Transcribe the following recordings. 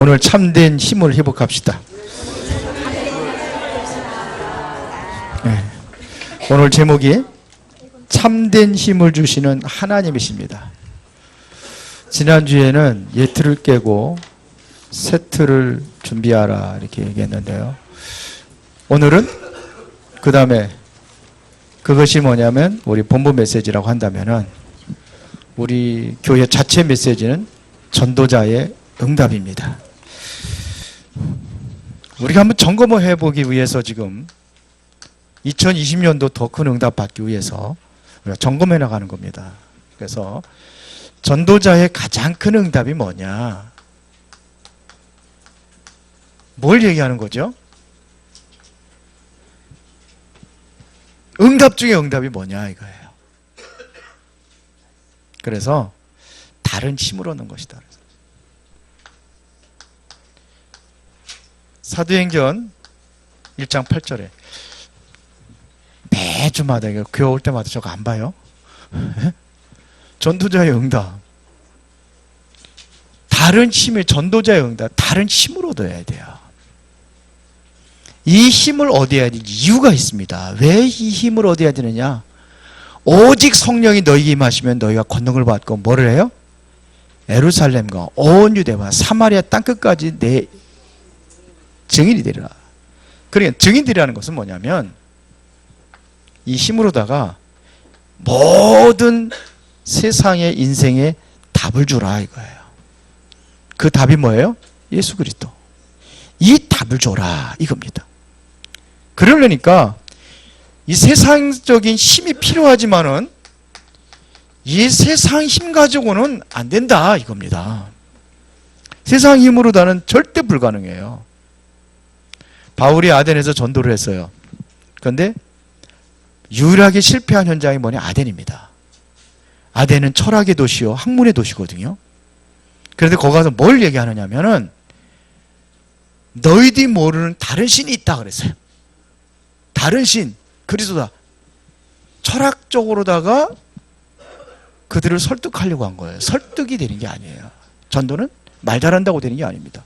오늘 참된 힘을 회복합시다. 네. 오늘 제목이 참된 힘을 주시는 하나님이십니다. 지난주에는 예틀을 깨고 세트를 준비하라 이렇게 얘기했는데요. 오늘은 그 다음에 그것이 뭐냐면 우리 본부 메시지라고 한다면은 우리 교회 자체 메시지는 전도자의 응답입니다. 우리가 한번 점검을 해보기 위해서 지금 2020년도 더 큰 응답 받기 위해서 우리가 점검해 나가는 겁니다. 그래서 전도자의 가장 큰 응답이 뭐냐? 뭘 얘기하는 거죠? 응답 중에 응답이 뭐냐 이거예요. 그래서 다른 힘을 얻는 것이다. 사도행전 1장 8절에 매주마다 이거 교회 올 때마다 저거 안 봐요? 전도자의 응답. 다른 힘의 전도자의 응답, 다른 힘을 얻어야 돼요. 이 힘을 얻어야 될 이유가 있습니다. 왜 이 힘을 얻어야 되느냐? 오직 성령이 너희에게 임하시면 너희가 권능을 받고 뭐를 해요? 에루살렘과 온 유대와 사마리아 땅끝까지 내 증인이 되리라. 그러니까 증인들이라는 것은 뭐냐면 이 힘으로다가 모든 세상의 인생에 답을 주라 이거예요. 그 답이 뭐예요? 예수 그리스도. 이 답을 줘라 이겁니다. 그러려니까 이 세상적인 힘이 필요하지만은 이 세상 힘 가지고는 안 된다 이겁니다. 세상 힘으로 다는 절대 불가능해요. 바울이 아덴에서 전도를 했어요. 그런데 유일하게 실패한 현장이 뭐냐? 아덴입니다. 아덴은 철학의 도시요, 학문의 도시거든요. 그런데 거기 가서 뭘 얘기하느냐면은 너희들이 모르는 다른 신이 있다 그랬어요. 다른 신, 그리스도다. 철학적으로다가 그들을 설득하려고 한 거예요. 설득이 되는 게 아니에요. 전도는 말 잘한다고 되는 게 아닙니다.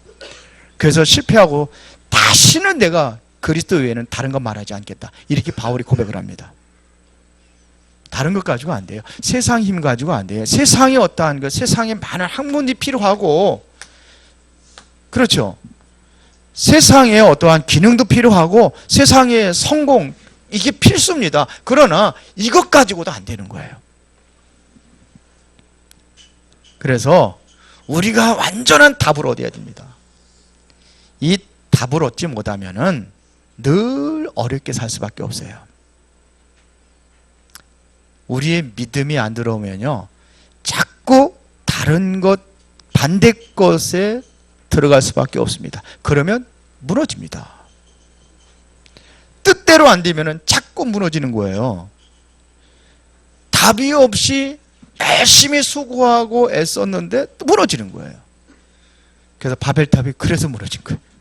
그래서 실패하고 다시는 내가 그리스도 외에는 다른 건 말하지 않겠다. 이렇게 바울이 고백을 합니다. 다른 것 가지고 안 돼요. 세상 힘 가지고 안 돼요. 세상에 어떠한 것, 세상에 많은 학문이 필요하고, 그렇죠. 세상에 어떠한 기능도 필요하고, 세상의 성공, 이게 필수입니다. 그러나 이것 가지고도 안 되는 거예요. 그래서 우리가 완전한 답을 얻어야 됩니다. 이 답을 얻지 못하면은 늘 어렵게 살 수밖에 없어요. 우리의 믿음이 안 들어오면요. 자꾸 다른 것, 반대 것에 들어갈 수밖에 없습니다. 그러면 무너집니다. 뜻대로 안 되면은 자꾸 무너지는 거예요. 답이 없이 열심히 수고하고 애썼는데 또 무너지는 거예요. 그래서 바벨탑이 그래서 무너진 거예요.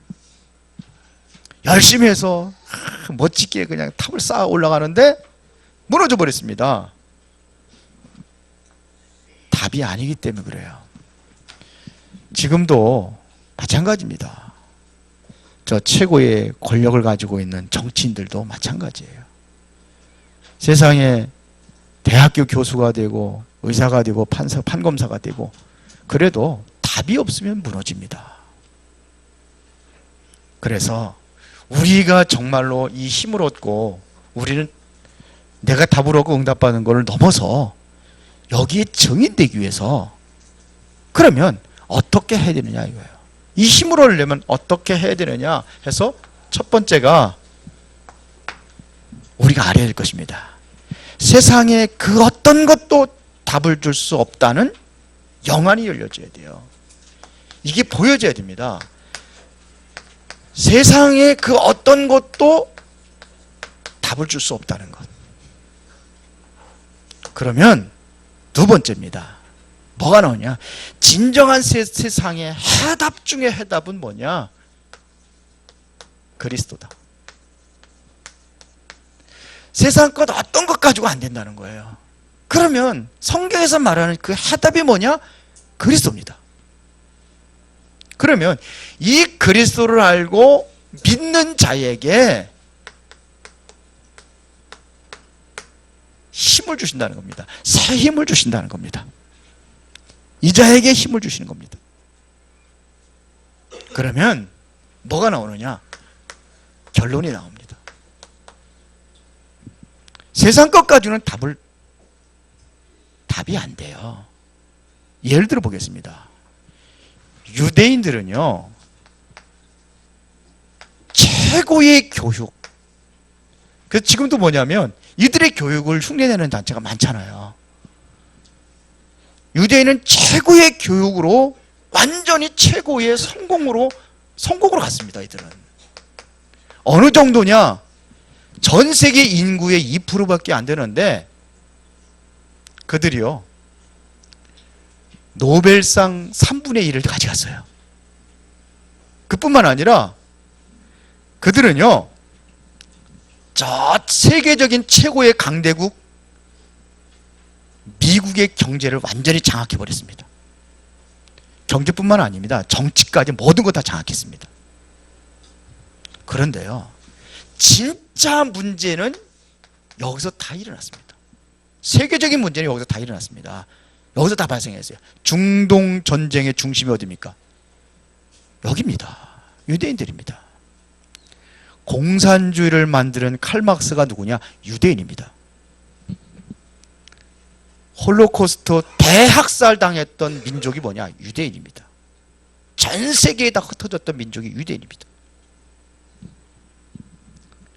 열심히 해서 멋지게 그냥 탑을 쌓아 올라가는데 무너져 버렸습니다. 답이 아니기 때문에 그래요. 지금도 마찬가지입니다. 저 최고의 권력을 가지고 있는 정치인들도 마찬가지예요. 세상에 대학교 교수가 되고 의사가 되고 판사 판검사가 되고 그래도 답이 없으면 무너집니다. 그래서 우리가 정말로 이 힘을 얻고 우리는 내가 답을 얻고 응답받는 것을 넘어서 여기에 증인되기 위해서 그러면 어떻게 해야 되느냐 이거예요. 이 힘을 얻으려면 어떻게 해야 되느냐 해서 첫 번째가 우리가 알아야 될 것입니다. 세상에 그 어떤 것도 답을 줄 수 없다는 영안이 열려져야 돼요. 이게 보여져야 됩니다. 세상에 그 어떤 것도 답을 줄 수 없다는 것. 그러면 두 번째입니다. 뭐가 나오냐? 진정한 세, 세상의 해답 중에 해답은 뭐냐? 그리스도다. 세상 것 어떤 것 가지고 안 된다는 거예요. 그러면 성경에서 말하는 그 해답이 뭐냐? 그리스도입니다. 그러면 이 그리스도를 알고 믿는 자에게 힘을 주신다는 겁니다. 새 힘을 주신다는 겁니다. 이 자에게 힘을 주시는 겁니다. 그러면 뭐가 나오느냐? 결론이 나옵니다. 세상 것 가지고는 답을 답이 안 돼요. 예를 들어 보겠습니다. 유대인들은요, 최고의 교육. 그 지금도 뭐냐면 이들의 교육을 흉내내는 단체가 많잖아요. 유대인은 최고의 교육으로 완전히 최고의 성공으로 성공으로 갔습니다. 이들은 어느 정도냐? 전 세계 인구의 2%밖에 안 되는데 그들이요 노벨상 3분의 1을 가져갔어요. 그뿐만 아니라 그들은요 저 세계적인 최고의 강대국 미국의 경제를 완전히 장악해 버렸습니다. 경제뿐만 아닙니다. 정치까지 모든 것다 장악했습니다. 그런데요, 진짜 문제는 여기서 다 일어났습니다. 세계적인 문제는 여기서 다 일어났습니다. 여기서 다 발생했어요. 중동 전쟁의 중심이 어디입니까? 여기입니다. 유대인들입니다. 공산주의를 만드는 칼막스가 누구냐? 유대인입니다. 홀로코스트 대학살 당했던 민족이 뭐냐? 유대인입니다. 전 세계에 다 흩어졌던 민족이 유대인입니다.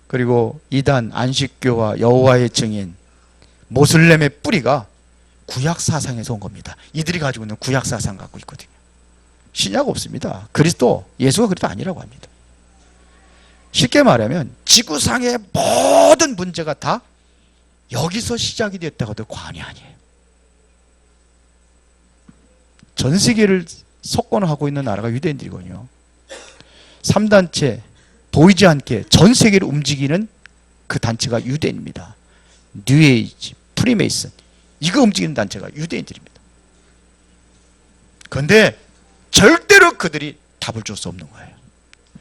그리고 이단 안식교와 여호와의 증인 모슬렘의 뿌리가 구약 사상에서 온 겁니다. 이들이 가지고 있는 구약 사상 갖고 있거든요. 신약 없습니다. 그리스도 예수가 그리스도 아니라고 합니다. 쉽게 말하면 지구상의 모든 문제가 다 여기서 시작이 됐다고 해도 과언이 아니에요. 전 세계를 석권하고 있는 나라가 유대인들이거든요. 3단체 보이지 않게 전 세계를 움직이는 그 단체가 유대인입니다. 뉴에이지, 프리메이슨 이거 움직이는 단체가 유대인들입니다. 그런데 절대로 그들이 답을 줄 수 없는 거예요.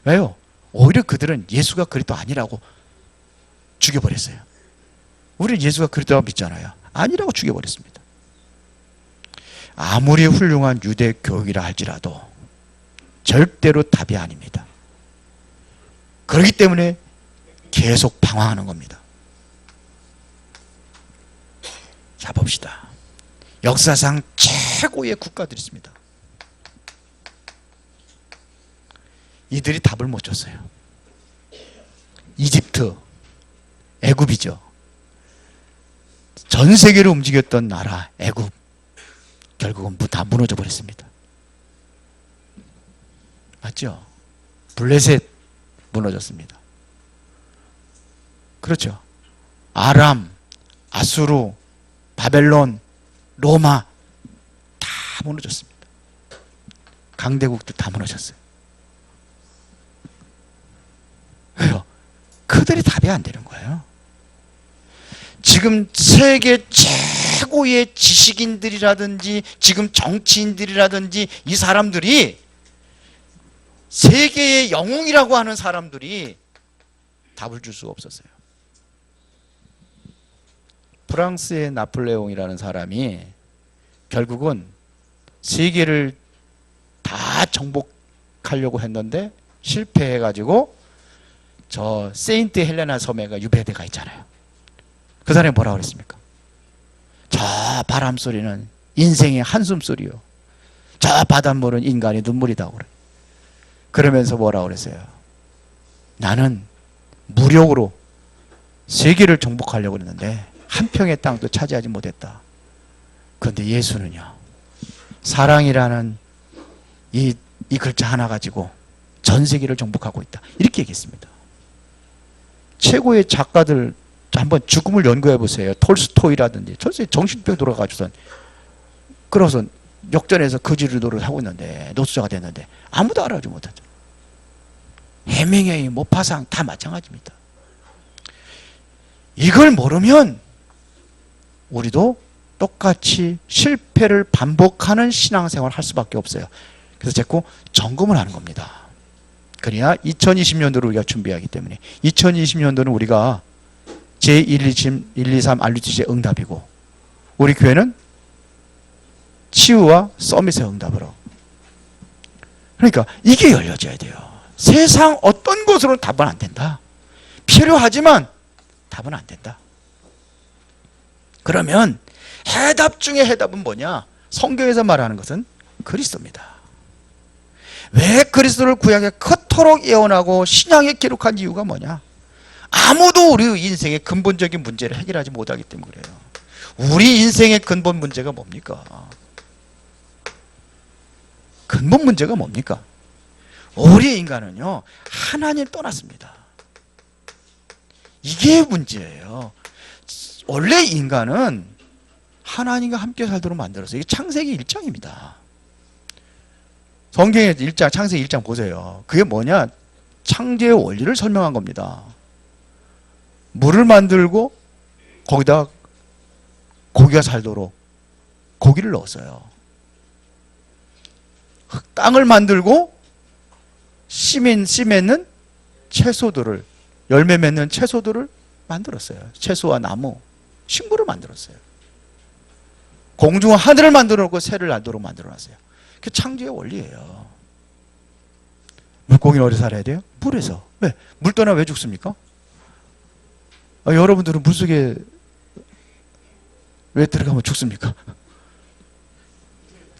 왜요? 오히려 그들은 예수가 그리스도 아니라고 죽여버렸어요. 우리는 예수가 그리스도라고 믿잖아요. 아니라고 죽여버렸습니다. 아무리 훌륭한 유대 교육이라 할지라도 절대로 답이 아닙니다. 그렇기 때문에 계속 방황하는 겁니다. 자 봅시다. 역사상 최고의 국가들이 있습니다. 이들이 답을 못 줬어요. 이집트, 애굽이죠. 전 세계를 움직였던 나라 애굽 결국은 다 무너져 버렸습니다. 맞죠? 블레셋 무너졌습니다. 그렇죠. 아람, 아수르, 바벨론, 로마 다 무너졌습니다. 강대국도 다 무너졌어요. 왜요? 그들이 답이 안 되는 거예요. 지금 세계 최고의 지식인들이라든지 지금 정치인들이라든지 이 사람들이 세계의 영웅이라고 하는 사람들이 답을 줄 수가 없었어요. 프랑스의 나폴레옹이라는 사람이 결국은 세계를 다 정복하려고 했는데 실패해가지고 저 세인트 헬레나 섬에가 유배대가 있잖아요. 그 사람이 뭐라고 그랬습니까? 저 바람 소리는 인생의 한숨 소리요. 저 바닷물은 인간의 눈물이다 그래. 그러면서 뭐라고 그랬어요? 나는 무력으로 세계를 정복하려고 했는데 한 평의 땅도 차지하지 못했다. 그런데 예수는요. 사랑이라는 이, 이 글자 하나 가지고 전 세계를 정복하고 있다. 이렇게 얘기했습니다. 최고의 작가들 한번 죽음을 연구해 보세요. 톨스토이라든지 톨스토이 정신병 돌아가지고선 그래서 역전해서 거지를 노릇하고 있는데 노수자가 됐는데 아무도 알아주지 못하죠. 해밍웨이, 모파상 다 마찬가지입니다. 이걸 모르면 우리도 똑같이 실패를 반복하는 신앙생활을 할 수밖에 없어요. 그래서 자꾸 점검을 하는 겁니다. 그래야 2020년도를 우리가 준비하기 때문에 2020년도는 우리가 제1, 1, 2, 3 RUTC의 응답이고 우리 교회는 치유와 서밋의 응답으로 그러니까 이게 열려져야 돼요. 세상 어떤 곳으로는 답은 안 된다. 필요하지만 답은 안 된다. 그러면 해답 중에 해답은 뭐냐? 성경에서 말하는 것은 그리스도입니다. 왜 그리스도를 구약에 그토록 예언하고 신약에 기록한 이유가 뭐냐? 아무도 우리 인생의 근본적인 문제를 해결하지 못하기 때문에 그래요. 우리 인생의 근본 문제가 뭡니까? 근본 문제가 뭡니까? 우리 인간은요, 하나님 떠났습니다. 이게 문제예요. 원래 인간은 하나님과 함께 살도록 만들었어요. 이게 창세기 1장입니다. 성경의 1장, 창세기 1장 보세요. 그게 뭐냐? 창조의 원리를 설명한 겁니다. 물을 만들고 거기다 고기가 살도록 고기를 넣었어요. 땅을 만들고 씨민, 씨 맺는 채소들을 열매 맺는 채소들을 만들었어요. 채소와 나무, 식물을 만들었어요. 공중과 하늘을 만들어 놓고 새를 날도록 만들어 놨어요. 그게 창조의 원리예요. 물고기는 어디서 살아야 돼요? 물에서. 왜? 물 떠나 왜 죽습니까? 아, 여러분들은 물 속에 왜 들어가면 죽습니까?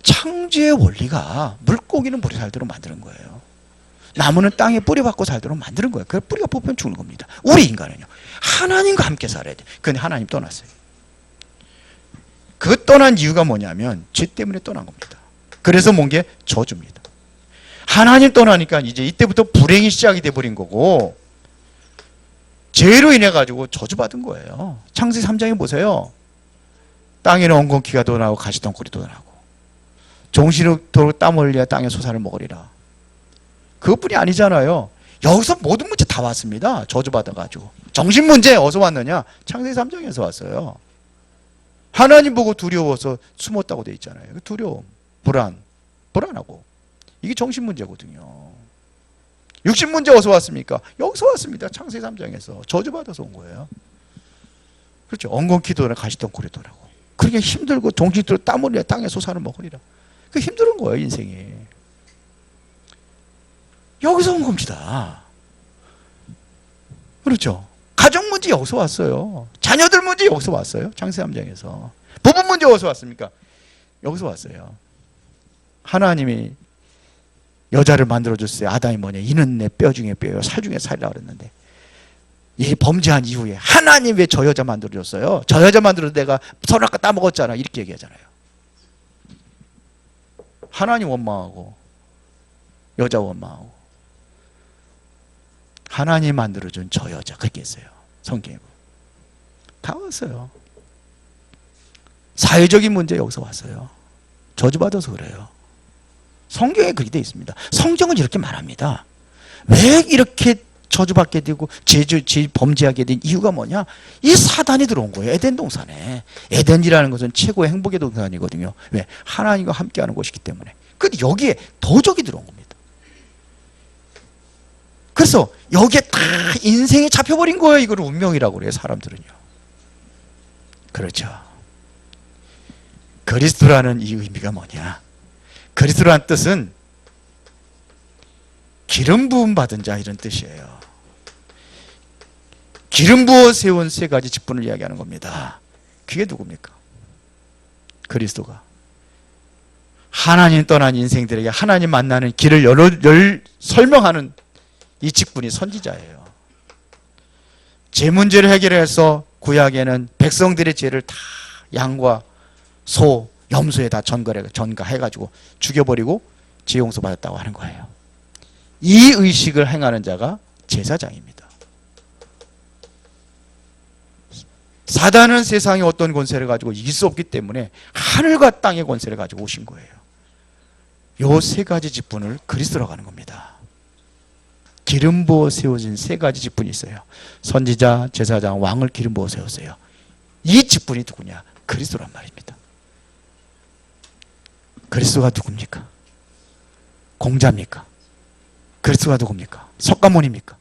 창조의 원리가 물고기는 물에 살도록 만드는 거예요. 나무는 땅에 뿌리 받고 살도록 만드는 거예요. 그 뿌리가 뽑히면 죽는 겁니다. 우리 인간은요. 하나님과 함께 살아야 돼. 근데 하나님 떠났어요. 그 떠난 이유가 뭐냐면 죄 때문에 떠난 겁니다. 그래서 뭔게 저주입니다. 하나님 떠나니까 이제 이때부터 불행이 시작이 돼 버린 거고 죄로 인해 가지고 저주받은 거예요. 창세기 3장에 보세요. 땅에는 엉겅퀴가 돋아나고 가시덩굴이 돋아나고 종시록도록 땀 흘려 땅에 소사를 먹으리라. 그것뿐이 아니잖아요. 여기서 모든 문제 다 왔습니다. 저주받아가지고. 정신 문제 어디서 왔느냐? 창세기 3장에서 왔어요. 하나님 보고 두려워서 숨었다고 돼 있잖아요. 그 두려움, 불안, 불안하고. 이게 정신 문제거든요. 육신 문제 어디서 왔습니까? 여기서 왔습니다. 창세기 3장에서. 저주받아서 온 거예요. 그렇죠. 엉겅퀴 돌아 가시덩굴이 돌아고. 그렇게 힘들고 정신으로 땀 흘려 땅에 소사를 먹으리라. 그 힘든 거예요, 인생이. 여기서 온 겁니다. 그렇죠. 가정 문제 여기서 왔어요. 자녀들 문제 여기서 왔어요. 창세 3장에서. 부부 문제 어디서 왔습니까? 여기서 왔어요. 하나님이 여자를 만들어 줬어요. 아담이 뭐냐? 이는 내 뼈 중에 뼈요, 살 중에 살이라 그랬는데 이 범죄한 이후에 하나님 왜 저 여자 만들어 줬어요? 저 여자 만들어 내가 선악과 따먹었잖아. 이렇게 얘기하잖아요. 하나님 원망하고 여자 원망하고 하나님 만들어준 저 여자 그렇게 했어요. 성경에 다 왔어요. 사회적인 문제 여기서 왔어요. 저주받아서 그래요. 성경에 그렇게 돼 있습니다. 성경은 이렇게 말합니다. 왜 이렇게 저주받게 되고 제주 제 범죄하게 된 이유가 뭐냐? 이 사단이 들어온 거예요. 에덴 동산에. 에덴이라는 것은 최고의 행복의 동산이거든요. 왜? 하나님과 함께하는 곳이기 때문에. 근데 여기에 도적이 들어온 겁니다. 그래서 여기에 다 인생이 잡혀버린 거예요. 이걸 운명이라고 그래요. 사람들은요. 그렇죠. 그리스도라는 이 의미가 뭐냐? 그리스도라는 뜻은 기름 부음 받은 자 이런 뜻이에요. 기름 부어 세운 세 가지 직분을 이야기하는 겁니다. 그게 누굽니까? 그리스도가 하나님 떠난 인생들에게 하나님 만나는 길을 열어, 열, 설명하는 이 직분이 선지자예요. 제 문제를 해결해서 구약에는 백성들의 죄를 다 양과 소, 염소에 다 전가해, 전가해가지고 죽여버리고 죄 용서 받았다고 하는 거예요. 이 의식을 행하는 자가 제사장입니다. 사단은 세상에 어떤 권세를 가지고 이길 수 없기 때문에 하늘과 땅의 권세를 가지고 오신 거예요. 요 세 가지 직분을 그리스도라고 하는 겁니다. 기름 부어 세워진 세 가지 직분이 있어요. 선지자, 제사장, 왕을 기름 부어 세웠어요. 이 직분이 누구냐? 그리스도란 말입니다. 그리스도가 누굽니까? 공자입니까? 그리스도가 누굽니까? 석가모니입니까?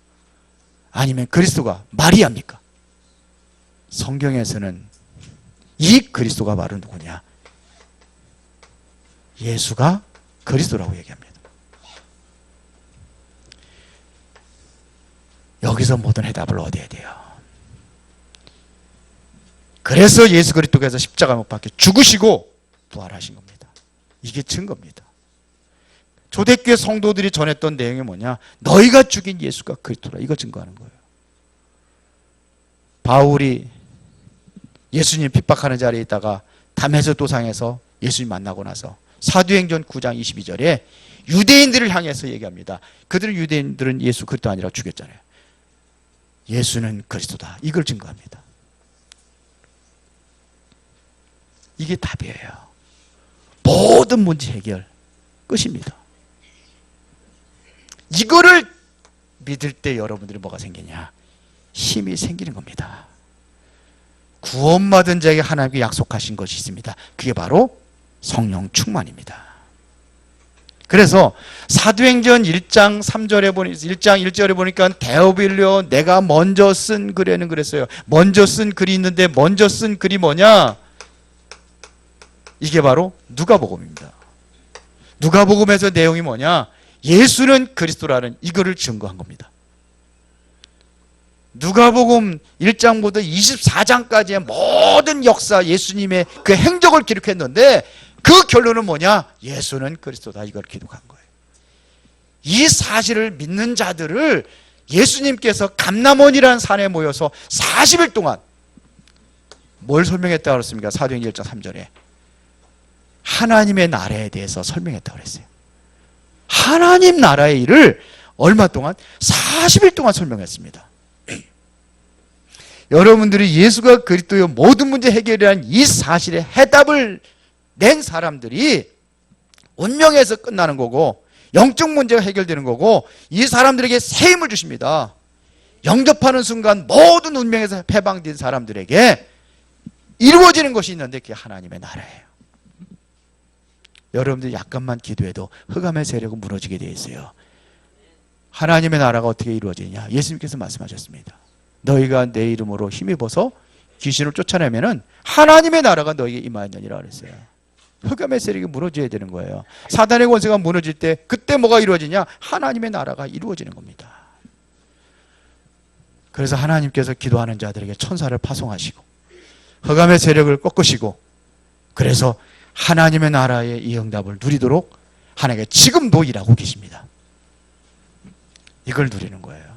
아니면 그리스도가 마리아입니까? 성경에서는 이 그리스도가 바로 누구냐? 예수가 그리스도라고 얘기합니다. 여기서 모든 해답을 얻어야 돼요. 그래서 예수 그리스도께서 십자가 못 박혀 죽으시고 부활하신 겁니다. 이게 증거입니다. 초대교회 성도들이 전했던 내용이 뭐냐? 너희가 죽인 예수가 그리스도라. 이거 증거하는 거예요. 바울이 예수님 핍박하는 자리에 있다가 담에서 도상에서 예수님 만나고 나서 사도행전 9장 22절에 유대인들을 향해서 얘기합니다. 그들은 유대인들은 예수 그리스도 아니라 죽였잖아요. 예수는 그리스도다. 이걸 증거합니다. 이게 답이에요. 모든 문제 해결 끝입니다. 이거를 믿을 때 여러분들이 뭐가 생기냐? 힘이 생기는 겁니다. 구원받은 자에게 하나님께 약속하신 것이 있습니다. 그게 바로 성령 충만입니다. 그래서 사도행전 1장 3절에 보니 1장 1절에 보니까 데오빌려 내가 먼저 쓴 글에는 그랬어요. 먼저 쓴 글이 있는데 먼저 쓴 글이 뭐냐? 이게 바로 누가복음입니다. 누가복음에서 내용이 뭐냐? 예수는 그리스도라는 이거를 증거한 겁니다. 누가복음 1장부터 24장까지의 모든 역사 예수님의 그 행적을 기록했는데 그 결론은 뭐냐? 예수는 그리스도다 이걸 기록한 거예요. 이 사실을 믿는 자들을 예수님께서 감남원이라는 산에 모여서 40일 동안 뭘 설명했다고 그랬습니까? 사도행전 1장 3절에 하나님의 나라에 대해서 설명했다고 그랬어요. 하나님 나라의 일을 얼마 동안? 40일 동안 설명했습니다. 여러분들이 예수가 그리스도의 모든 문제 해결이라는 이 사실에 해답을 낸 사람들이 운명에서 끝나는 거고 영적 문제가 해결되는 거고 이 사람들에게 새 힘을 주십니다. 영접하는 순간 모든 운명에서 해방된 사람들에게 이루어지는 것이 있는데 그게 하나님의 나라예요. 여러분들 약간만 기도해도 흑암의 세력은 무너지게 되어 있어요. 하나님의 나라가 어떻게 이루어지냐? 예수님께서 말씀하셨습니다. 너희가 내 이름으로 힘입어서 귀신을 쫓아내면은 하나님의 나라가 너희에게 임하였느니라 그랬어요. 흑암의 세력이 무너져야 되는 거예요. 사단의 권세가 무너질 때 그때 뭐가 이루어지냐? 하나님의 나라가 이루어지는 겁니다. 그래서 하나님께서 기도하는 자들에게 천사를 파송하시고 흑암의 세력을 꺾으시고 그래서 하나님의 나라의 이 응답을 누리도록 하나님께 지금도 일하고 계십니다. 이걸 누리는 거예요.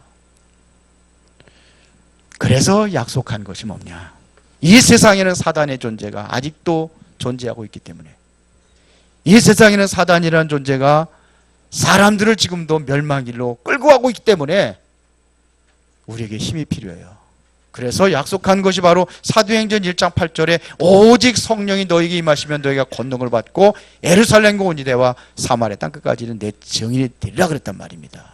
그래서 약속한 것이 뭐냐? 이 세상에는 사단의 존재가 아직도 존재하고 있기 때문에 이 세상에는 사단이라는 존재가 사람들을 지금도 멸망길로 끌고 가고 있기 때문에 우리에게 힘이 필요해요. 그래서 약속한 것이 바로 사도행전 1장 8절에 오직 성령이 너에게 임하시면 너희가 권능을 받고 에르살렘과 온 이대와 사마리아 땅 끝까지는 내 증인이 되리라 그랬단 말입니다.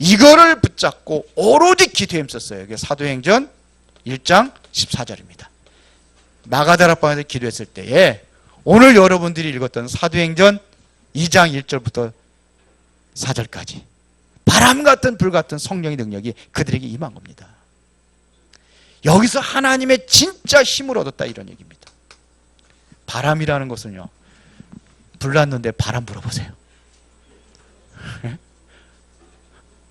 이거를 붙잡고 오로지 기도에 힘썼어요. 이게 사도행전 1장 14절입니다. 마가다락방에서 기도했을 때에 오늘 여러분들이 읽었던 사도행전 2장 1절부터 4절까지 바람 같은 불 같은 성령의 능력이 그들에게 임한 겁니다. 여기서 하나님의 진짜 힘을 얻었다 이런 얘기입니다. 바람이라는 것은요. 불났는데 바람 불어보세요.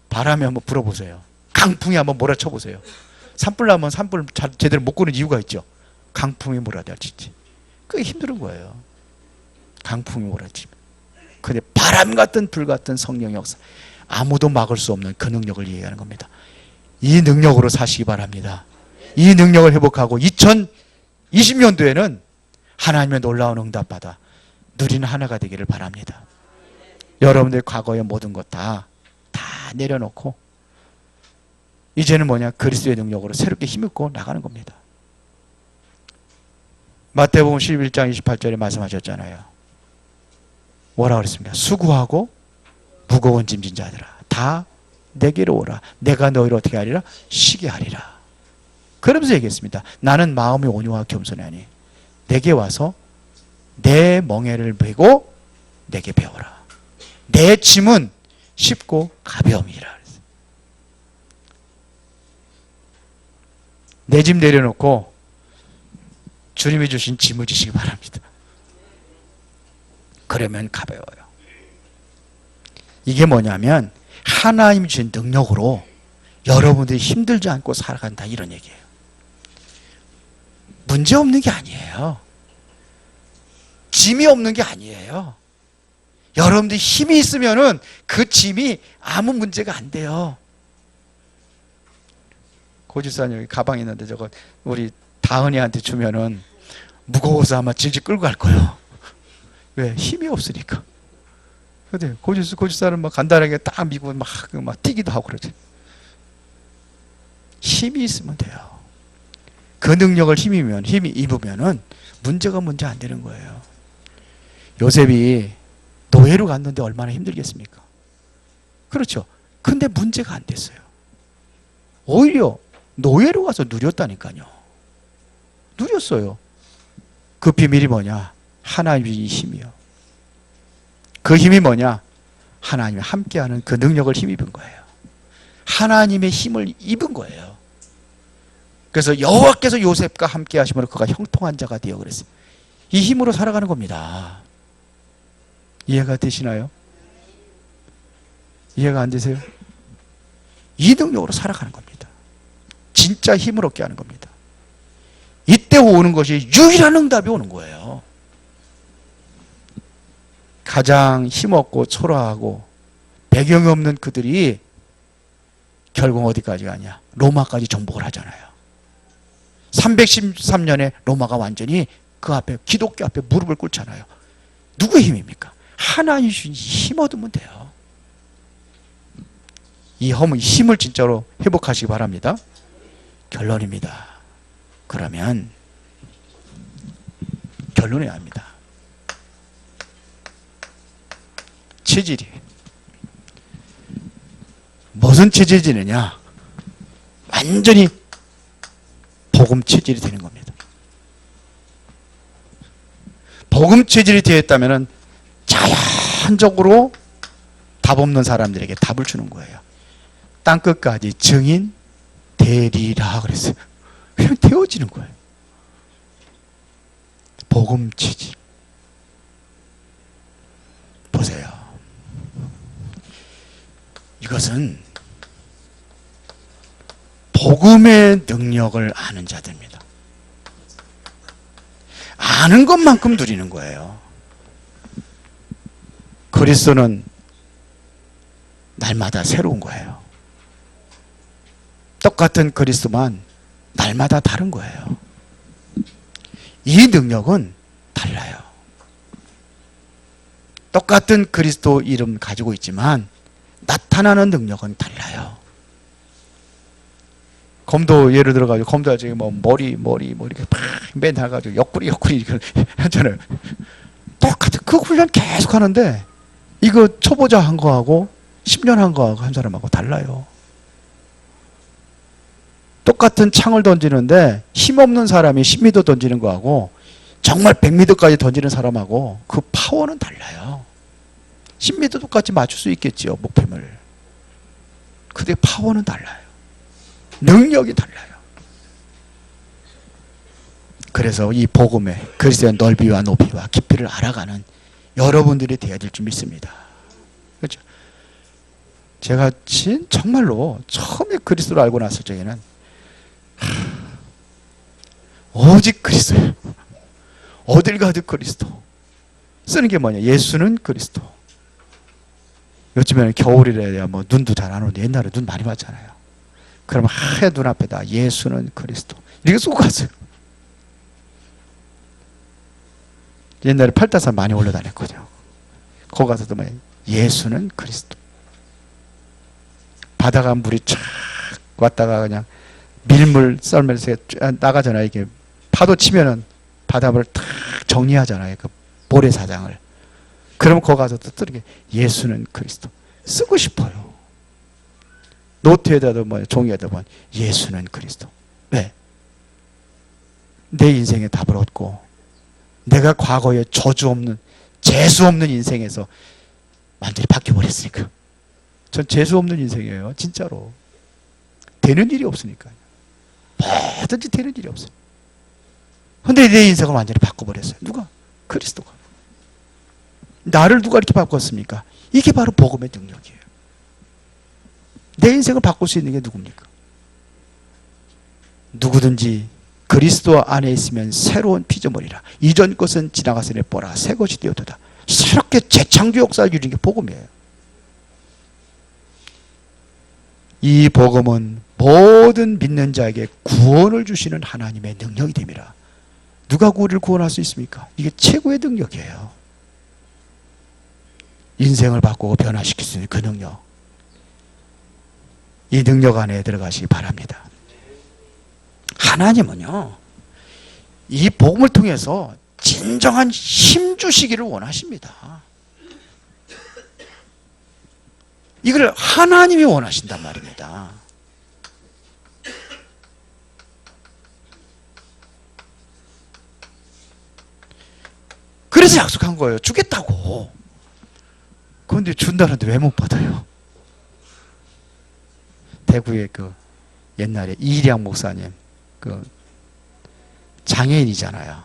바람이 한번 불어보세요. 강풍이 한번 몰아쳐보세요. 산불 나면 산불 제대로 못 끄는 이유가 있죠. 강풍이 몰아닥치지. 그게 힘든 거예요. 강풍이 몰아치면. 근데 바람 같은 불 같은 성령의 역사. 아무도 막을 수 없는 그 능력을 얘기하는 겁니다. 이 능력으로 사시기 바랍니다. 이 능력을 회복하고 2020년도에는 하나님의 놀라운 응답받아 누리는 하나가 되기를 바랍니다. 여러분들 과거의 모든 것 다 다 내려놓고 이제는 뭐냐 그리스도의 능력으로 새롭게 힘입고 나가는 겁니다. 마태복음 11장 28절에 말씀하셨잖아요. 뭐라 그랬습니까? 수고하고 무거운 짐진 자들아 다 내게로 오라. 내가 너희를 어떻게 하리라? 쉬게 하리라. 그러면서 얘기했습니다. 나는 마음이 온유와 겸손하니 내게 와서 내 멍에를 메고 내게 배워라. 내 짐은 쉽고 가벼움이라. 내 짐 내려놓고 주님이 주신 짐을 지시기 바랍니다. 그러면 가벼워요. 이게 뭐냐면 하나님이 주신 능력으로 여러분들이 힘들지 않고 살아간다 이런 얘기예요. 문제 없는 게 아니에요. 짐이 없는 게 아니에요. 여러분들이 힘이 있으면은 그 짐이 아무 문제가 안 돼요. 고지사님 가방 있는데 저거 우리 다은이한테 주면은 무거워서 아마 질질 끌고 갈 거예요. 왜? 힘이 없으니까. 근데 고지수 고지사는 막 간단하게 딱 미고 막, 막 뛰기도 하고 그러지. 힘이 있으면 돼요. 그 능력을 힘이면 힘이 입으면은 문제가 문제 안 되는 거예요. 요셉이 노예로 갔는데 얼마나 힘들겠습니까? 그렇죠. 근데 문제가 안 됐어요. 오히려 노예로 가서 누렸다니까요. 누렸어요. 그 비밀이 뭐냐? 하나님의 힘이요. 그 힘이 뭐냐? 하나님이 함께하는 그 능력을 힘입은 거예요. 하나님의 힘을 입은 거예요. 그래서 여호와께서 요셉과 함께 하심으로 그가 형통한 자가 되어 그랬어요. 이 힘으로 살아가는 겁니다. 이해가 되시나요? 이해가 안 되세요? 이 능력으로 살아가는 겁니다. 진짜 힘을 얻게 하는 겁니다. 이때 오는 것이 유일한 응답이 오는 거예요. 가장 힘없고 초라하고 배경이 없는 그들이 결국 어디까지 가냐? 로마까지 정복을 하잖아요. 313년에 로마가 완전히 그 앞에 기독교 앞에 무릎을 꿇잖아요. 누구의 힘입니까? 하나님 주신 힘 얻으면 돼요. 이 힘을 진짜로 회복하시기 바랍니다. 결론입니다. 그러면 결론이 합니다. 체질이 무슨 체질이느냐? 완전히 복음 체질이 되는 겁니다. 복음 체질이 되었다면 자연적으로 답 없는 사람들에게 답을 주는 거예요. 땅 끝까지 증인 되리라 그랬어요. 그냥 되어지는 거예요. 복음 체질. 보세요. 이것은 복음의 능력을 아는 자들입니다. 아는 것만큼 누리는 거예요. 그리스도는 날마다 새로운 거예요. 똑같은 그리스도만 날마다 다른 거예요. 이 능력은 달라요. 똑같은 그리스도 이름 가지고 있지만 나타나는 능력은 달라요. 검도 예를 들어가지고 검도 아직 뭐 머리 머리 머리 팍맨 나가지고 옆구리 옆구리 이걸 하잖아요. 똑같은 그 훈련 계속 하는데 이거 초보자 한 거하고 10년 한 거하고 한 사람하고 달라요. 똑같은 창을 던지는데 힘없는 사람이 10m 던지는 거하고 정말 100m까지 던지는 사람하고 그 파워는 달라요. 10m 똑같이 맞출 수 있겠지요, 목표물. 근데 파워는 달라요. 능력이 달라요. 그래서 이 복음의 그리스도의 넓이와 높이와 깊이를 알아가는 여러분들이 되어야 될 줄 믿습니다. 그렇죠? 제가 진 정말로 처음에 그리스도를 알고 났을 적에는 하, 오직 그리스도. 어딜 가도 그리스도. 쓰는 게 뭐냐? 예수는 그리스도. 요즘에는 겨울이라 뭐 눈도 잘 안 오는데 옛날에 눈 많이 왔잖아요. 그러면 하얀 눈앞에다 예수는 그리스도. 이렇게 쓰고 갔어요. 옛날에 팔다산 많이 올려다녔거든요. 거기 가서도 뭐 예수는 그리스도. 바다가 물이 쫙 왔다가 그냥 밀물 썰면서 나가잖아요 이게 파도 치면은 바닷물을 탁 정리하잖아요 그 모래사장을 그러면 거기 가서 또 이렇게 예수는 그리스도 쓰고 싶어요 노트에다도 뭐 종이에다 뭐 예수는 그리스도 왜? 내 인생의 답을 얻고 내가 과거에 저주 없는 재수 없는 인생에서 완전히 바뀌어버렸으니까. 전 재수 없는 인생이에요. 진짜로. 되는 일이 없으니까요. 뭐든지 되는 일이 없어요. 근데 내 인생을 완전히 바꿔버렸어요. 누가? 그리스도가. 나를 누가 이렇게 바꿨습니까? 이게 바로 복음의 능력이에요. 내 인생을 바꿀 수 있는 게 누굽니까? 누구든지 그리스도 안에 있으면 새로운 피조물이라. 이전 것은 지나가서내 보라. 새 것이 되었도다. 새롭게 재창조 역사를 이루는 게 복음이에요. 이 복음은 모든 믿는 자에게 구원을 주시는 하나님의 능력이 됩니다. 누가 우리를 구원할 수 있습니까? 이게 최고의 능력이에요. 인생을 바꾸고 변화시킬 수 있는 그 능력. 이 능력 안에 들어가시기 바랍니다. 하나님은요, 이 복음을 통해서 진정한 힘 주시기를 원하십니다. 이걸 하나님이 원하신단 말입니다. 그래서 약속한 거예요. 주겠다고. 그런데 준다는데 왜 못 받아요? 대구의 그 옛날에 이일양 목사님 그 장애인이잖아요.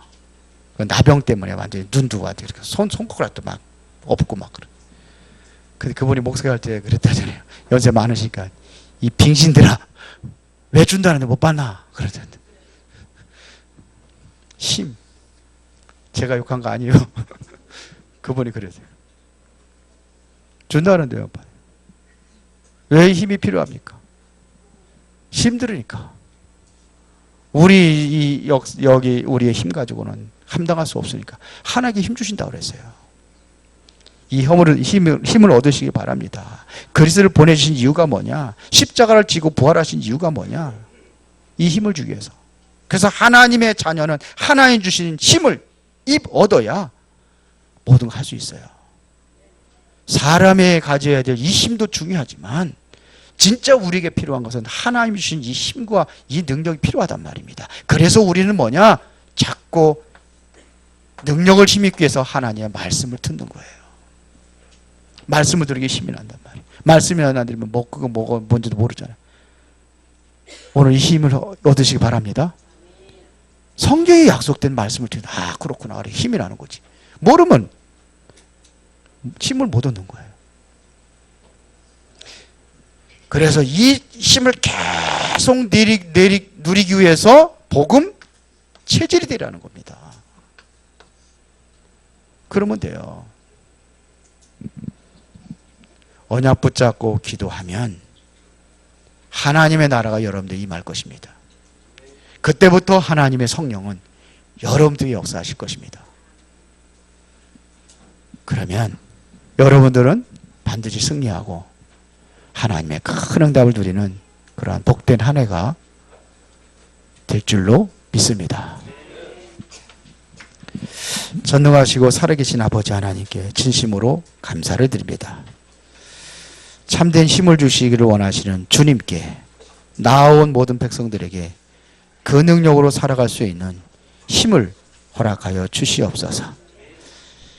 그 나병 때문에 완전히 눈도 완전 이렇게 손 손가락도 막 없고 막 그래. 근데 그분이 목사 할 때 그랬다잖아요. 연세 많으시니까 이 빙신들아 왜 준다는데 못 받나 그러던데 힘 제가 욕한 거 아니에요. 그분이 그러세요. 준다는데 못 받아요. 왜 힘이 필요합니까? 힘들으니까. 우리 이 역, 여기 우리의 힘 가지고는 감당할 수 없으니까 하나님께 힘 주신다 그랬어요. 이 힘을, 힘을, 얻으시기 바랍니다. 그리스도를 보내주신 이유가 뭐냐? 십자가를 지고 부활하신 이유가 뭐냐? 이 힘을 주기 위해서. 그래서 하나님의 자녀는 하나님 주신 힘을 입 얻어야 모든 걸할수 있어요. 사람이 가져야 될 이 힘도 중요하지만 진짜 우리에게 필요한 것은 하나님 주신 이 힘과 이 능력이 필요하단 말입니다. 그래서 우리는 뭐냐? 자꾸 능력을 힘입기 위해서 하나님의 말씀을 듣는 거예요. 말씀을 들으기 힘이 난단 말이에요. 말씀이 안 들으면 뭐 그거 뭐가 뭔지도 모르잖아요. 오늘 이 힘을 얻으시기 바랍니다. 성경에 약속된 말씀을 듣는 아 그렇구나 그래 힘이 나는 거지. 모르면 힘을 못 얻는 거예요. 그래서 이 힘을 계속 내리, 내리, 누리기 위해서 복음 체질이 되라는 겁니다. 그러면 돼요. 언약 붙잡고 기도하면 하나님의 나라가 여러분들 임할 것입니다. 그때부터 하나님의 성령은 여러분 들이 역사하실 것입니다. 그러면 여러분들은 반드시 승리하고 하나님의 큰 응답을 누리는 그러한 복된 한 해가 될 줄로 믿습니다. 전능하시고 살아계신 아버지 하나님께 진심으로 감사를 드립니다. 참된 힘을 주시기를 원하시는 주님께 나온 모든 백성들에게 그 능력으로 살아갈 수 있는 힘을 허락하여 주시옵소서.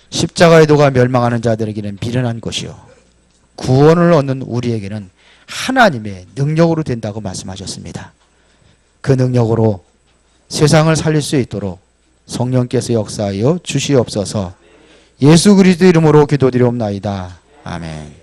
십자가의 도가 멸망하는 자들에게는 미련한 것이요. 구원을 얻는 우리에게는 하나님의 능력으로 된다고 말씀하셨습니다. 그 능력으로 세상을 살릴 수 있도록 성령께서 역사하여 주시옵소서 예수 그리스도 이름으로 기도드리옵나이다. 아멘.